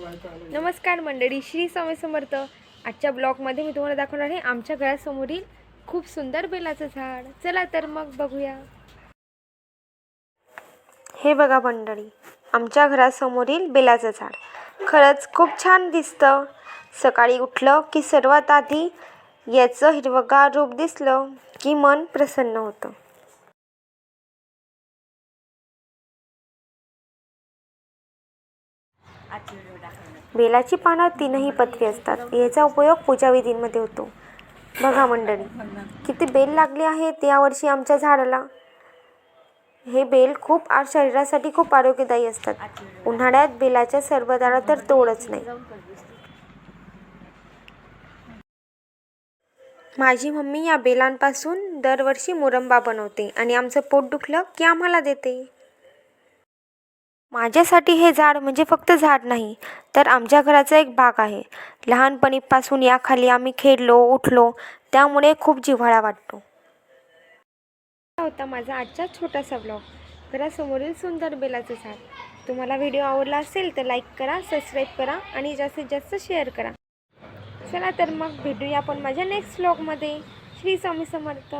नमस्कार मंडळी श्री स्वामी समर्थ. आजच्या ब्लॉगमध्ये मी तुम्हाला दाखवणार आहे आमच्या घरासमोरील खूप सुंदर बेलाचं झाड. चला तर मग बघूया. हे बघा मंडळी आमच्या घरासमोरील बेलाचं झाड. खरंच खूप छान दिसतं. सकाळी उठलं की सर्वात आधी याचं हिरवगार रूप दिसलं की मन प्रसन्न होतं. बेलाची पानं तीनही पत्री असतात. याचा उपयोग पूजाविधींमध्ये होतो. बघा मंडळी किती बेल लागले आहेत यावर्षी आमच्या झाडाला. हे बेल खूप शरीरासाठी खूप आरोग्यदायी असतात. उन्हाळ्यात बेलाच्या सरबताला तर तोडच नाही. माझी मम्मी या बेलांपासून दरवर्षी मुरंबा बनवते आणि आमचं पोट दुखलं की आम्हाला देते. माझ्यासाठी हे झाड म्हणजे फक्त झाड नाही तर आमच्या घराचा एक भाग आहे. लहानपणीपासून याखाली आम्ही खेळलो उठलो त्यामुळे खूप जिव्हाळा वाटतो. होता माझा आजचा छोटासा ब्लॉग घरासमोरील सुंदर बेलाचं झाड. तुम्हाला व्हिडिओ आवडला असेल तर लाईक करा सबस्क्राईब करा आणि जास्तीत जास्त शेअर करा. चला तर मग भेटूया आपण माझ्या नेक्स्ट ब्लॉगमध्ये श्री स्वामी समर्थ.